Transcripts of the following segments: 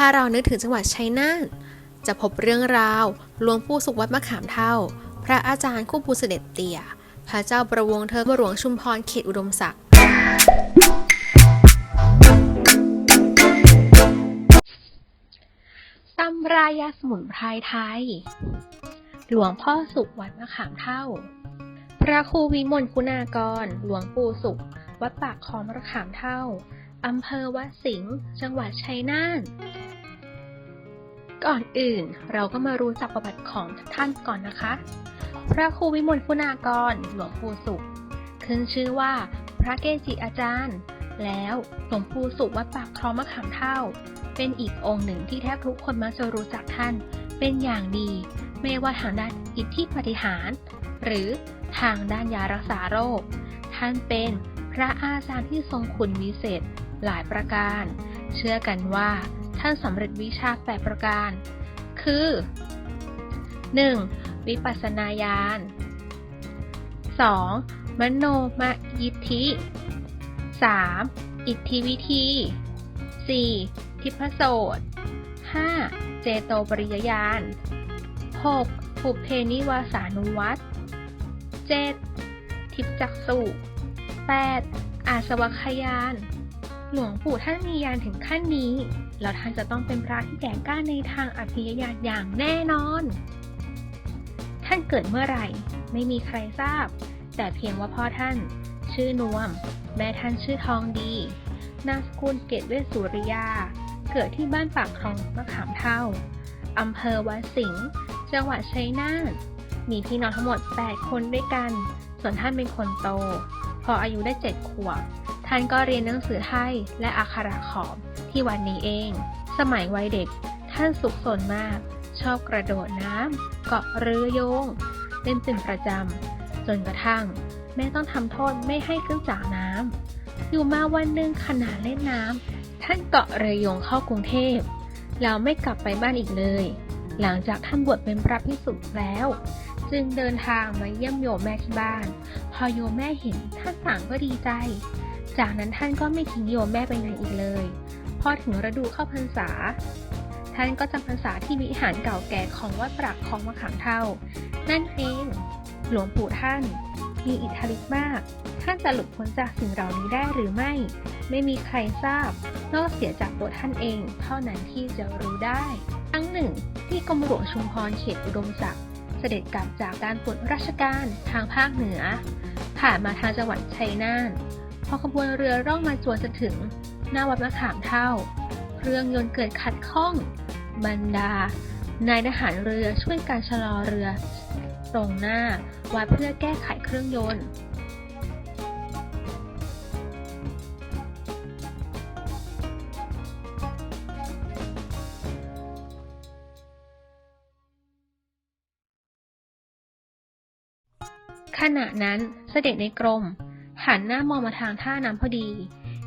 ถ้าเรานึกถึงจังหวัดชัยนาทจะพบเรื่องราวหลวงปู่สุขวัดมะขามเท่า พระอาจารย์คู่ปูเสด็จเตี่ย พระเจ้าประวงเธอหลวงชุมพรเขตอุดมศักดิ์ตำรายาสมุนไพรไทย หลวงพ่อสุขวัดมะขามเท่า พระครูวิมลคุณากร หลวงปู่สุข วัดปากคลองมะขามเท่าอำเภอวัดสิงห์ จังหวัดชัยนาท ก่อนอื่นเราก็มารู้จักประวัติของท่านก่อนนะคะ พระครูวิมลคุณากร หลวงปู่สุข ขึ้นชื่อว่าพระเกจิอาจารย์ แล้วหลวงปู่สุขวัดปากคลองมะขามเท่า เป็นอีกองค์หนึ่งที่แทบทุกคนมักจะรู้จักท่าน เป็นอย่างดี ไม่ว่าทางด้านอิทธิปฏิหาร หรือทางด้านยารักษาโรค ท่านเป็นพระอาจารย์ที่ทรงคุณวิเศษ หลายประการ เชื่อกันว่าท่านสำเร็จวิชาแปดประการ คือ 1. วิปัสสนาญาณ 2. มโนมยิทธิ 3. อิทธิวิธี 4. ทิพโสต 5. เจโตปริยญาณ 6. ปุเพนิวาสานุวัต 7. ทิพจักสุ 8. อาสวัคยาน หลวงปู่ท่านมียานถึงขั้นนี้ แล้วท่านจะต้องเป็นพระที่แก่กล้าในทางอภิยญาณอย่างแน่นอน ท่านเกิดเมื่อไหร่ ไม่มีใครทราบ แต่เพียงว่าพ่อท่าน ชื่อนวม แม่ท่านชื่อทองดี นามสกุลเกตเวสุริยา เกิดที่บ้านปากคลองมะขามเท่าอำเภอวัดสิงห์จังหวัดชัยนาทมีพี่น้องทั้งหมด 8 คนด้วยกัน ส่วนท่านเป็นคนโต พออายุได้ 7 ขวบ ท่านก็เรียนหนังสือไทยและอักขระขอมที่วัดนี้เอง สมัยวัยเด็ก ท่านสุขสนมาก ชอบกระโดดน้ำเกาะเรือโยง เล่นเป็นประจำ จนกระทั่ง แม่ต้องทำโทษไม่ให้ขึ้นจากน้ำอยู่มาวันหนึ่งขณะเล่นน้ำท่านเกาะเรือโยงเข้ากรุงเทพแล้วไม่กลับไปบ้านอีกเลย หลังจากท่านบวชเป็นพระภิกษุแล้ว จึงเดินทางมาเยี่ยมโยมแม่ที่บ้าน พอโยมแม่เห็นท่านต่งก็ดีใจ จากนั้นท่านก็ไม่ทิ้งโยมแม่ไปไหนอีกเลย พอถึงฤดูเข้าพรรษา ท่านก็จำพรรษาที่วิหารเก่าแก่ของวัดปรักของมะขามเท่า นั่นเอง หลวงปู่ท่าน มีอิทธิฤทธิ์มาก ท่านจะหลุดพ้นจากสิ่งเหล่านี้ได้หรือไม่ ไม่มีใครทราบ นอกเสียจากตัวท่านเอง เท่านั้นที่จะรู้ได้ครั้งหนึ่ง ที่กรมหลวงชุมพรเขตอุดมศักดิ์เสด็จกลับจากการตรวจราชการทางภาคเหนือ ผ่านมาทางจังหวัดชัยนาท พอขบวนเรือร่องมาจวนจะถึง หน้าวัดมะขามเท่า เครื่องยนต์เกิดขัดข้อง บรรดา นายทหารเรือช่วยการชะลอเรือ ตรงหน้าวัดเพื่อแก้ไขเครื่องยนต์ขณะนั้นเสด็จในกรม หันหน้ามองมาทางท่าน้ำพอดี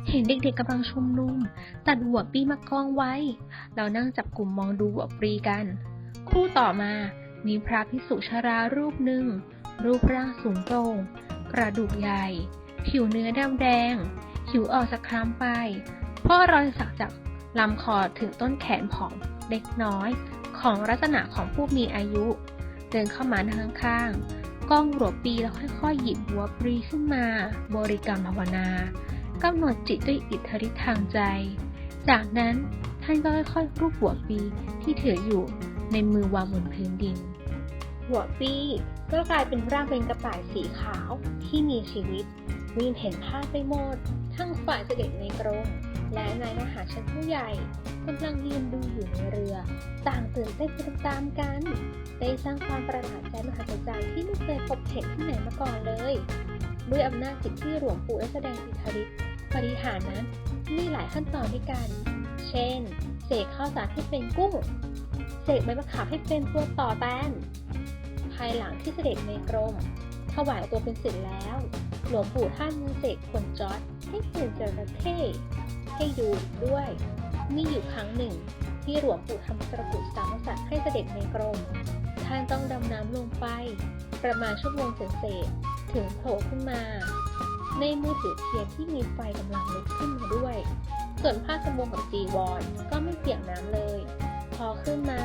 เห็นเด็กๆกำลังชุมนุม ตัดหัวปีมากองไว้ เรานั่งจับกลุ่มมองดูหัวปรีกันครู่ต่อมามีพระภิกษุชรารูปหนึ่ง รูปร่างสูงโปร่งกระดูกใหญ่ ผิวเนื้อดำแดงหิวออกจากคล้ำไปพราะรอยสักจากลำคอถึงต้นแขนผอมเล็กน้อย ของลักษณะของผู้มีอายุ เดินเข้ามาข้างๆ กล้องหัวปีแล้วค่อยๆ หยิบหัวปรีขึ้นมา บริกรรมภาวนากำหนดจิตด้วยอิทธิฤทธิ์ทางใจ จากนั้นท่านก็ค่อยๆรูปหัวปีที่ถืออยู่ในมือวางบนพื้นดิน หัวปีก็กลายเป็นร่างเป็นกระต่ายสีขาวที่มีชีวิต วิ่งเห็นภาพไปหมด ทั้งฝ่ายเสด็จในกรง และนายทหารชั้นผู้ใหญ่กำลังยืนดูอยู่ในเรือ ต่างตื่นเต้นไปตามๆกัน ได้สร้างความประหลาดใจมหัศจรรย์ที่ไม่เคยพบเห็นที่ไหนมาก่อนเลย ด้วยอำนาจจิตที่หลวงปู่ได้แสดงอิทธิฤทธิ์ปฏิหารนั้นมีหลายขั้นตอนด้วยกัน เช่น เสกข้าวสารให้เป็นกุ้ง เสกใบมะขามให้เป็นตัวต่อแตนภายหลังที่เสด็จในกรมถวายตัวเป็นศิษย์แล้ว หลวงปู่ท่านเสกคนจอดให้เป็นจระเข้ ให้ดูด้วย มีอยู่ครั้งหนึ่ง ที่หลวงปู่ทำตะกุดสามกษัตริย์ให้เสด็จในกรม ท่านต้องดำน้ำลงไป ประมาณชั่วโมงเศษถึงโผล่ขึ้นมา ในมือถือเทียนที่มีไฟกำลังลุกขึ้นมาด้วย ส่วนผ้าสบงกับจีวรก็ไม่เปียกน้ำเลย พอขึ้นมา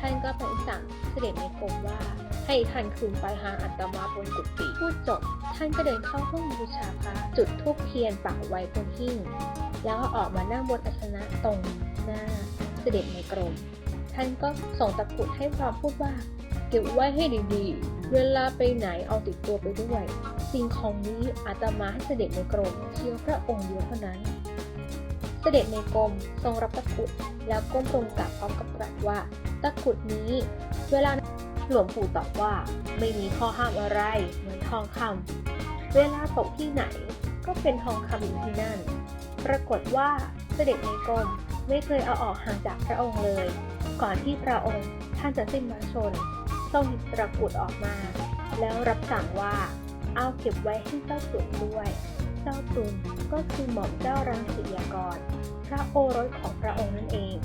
ท่านก็ไปสั่งเสด็จในกรมว่าให้ท่านคืนไปหาอัตมาบนกุฏิพูดจบ ท่านก็เดินเข้าห้องบูชาพระจุดธูปเทียนปักไว้บนหิ้ง แล้วก็ออกมานั่งบนอาสนะตรงหน้าเสด็จในกรม ท่านก็ส่งตะกุดให้พร้อมพูดว่า เก็บไว้ให้ดีๆ เวลาไปไหนเอาติดตัวไปด้วย สิ่งของนี้อาตมาให้เสด็จในกรมเพียงพระองค์เดียวเท่านั้น เสด็จในกรมทรงรับตะกุดแล้วก้มลงกราบพร้อมกับตรัสว่า ตะกุดนี้ เวลาหลวงปู่ตอบว่า ไม่มีข้อห้ามอะไรเหมือนทองคำเวลาตกที่ไหนก็เป็นทองคำอยู่ที่นั่น ปรากฏว่าเสด็จในกรมไม่เคยเอาออกห่างจากพระองค์เลย ก่อนที่พระองค์ท่านจะสิ้นพระชนทรงหยิบตะกุดออกมา แล้วรับสั่งว่าเอาเก็บไว้ให้เจ้าตุนด้วย เจ้าตุนก็คือหม่อมเจ้ารังสียากร พระโอรสของพระองค์นั่นเอง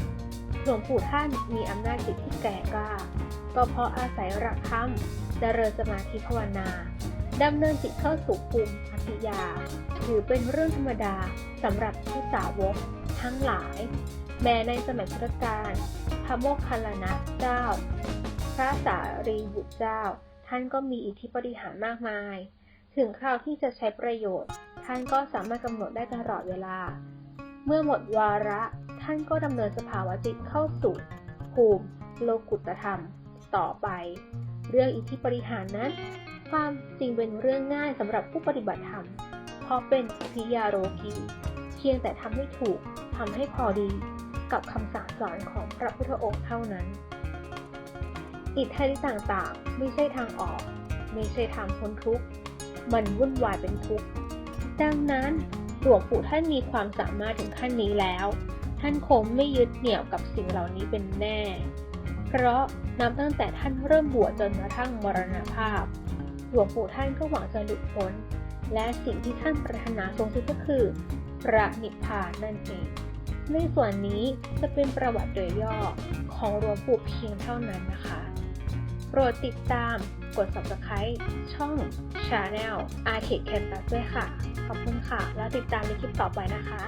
หลวงปู่ท่านมีอำนาจจิตที่แก่กล้า ก็เพราะอาศัยหลักธรรมเจริญสมาธิภาวนา ดำเนินจิตเข้าสู่ภูมิอภิญญาถือเป็นเรื่องธรรมดาสำหรับผู้สาวกทั้งหลาย แม้ในสมัยพุทธกาลพระโมคคัลลานะเจ้า พระสารีบุตรเจ้า ท่านก็มีอิทธิปฏิหารมากมาย ถึงคราวที่จะใช้ประโยชน์ ท่านก็สามารถกำหนดได้ตลอดเวลา เมื่อหมดวาระท่านก็ดำเนินสภาวะจิตเข้าสู่ภูมิโลกุตธรรม ต่อไป เรื่องอิทธิปฏิหารนั้น ความจริงเป็นเรื่องง่ายสำหรับผู้ปฏิบัติธรรม เพราะเป็นพิยาโรกีเพียงแต่ทำให้ถูกทำให้พอดีกับคำสั่งสอนของพระพุทธองค์เท่านั้น อิทธิฤทธิ์ต่างๆ ไม่ใช่ทางออก ไม่ใช่ทางพ้นทุกข์ มันวุ่นวายเป็นทุกข์ ดังนั้นหลวงปู่ท่านมีความสามารถถึงขั้นนี้แล้ว ท่านคงไม่ยึดเหนี่ยวกับสิ่งเหล่านี้เป็นแน่ เพราะนับตั้งแต่ท่านเริ่มบวชจนกระทั่งมรณภาพ หลวงปู่ท่านก็หวังจะหลุดพ้น และสิ่งที่ท่านปรารถนาสูงสุดก็คือพระนิพพานนั่นเอง ในส่วนนี้จะเป็นประวัติโดยย่อของหลวงปู่เพียงเท่านั้นนะคะ โปรดติดตามกด subscribe ช่อง Channel Arcade Campus ด้วยค่ะ ขอบคุณค่ะ แล้วติดตามในคลิปต่อไปนะคะ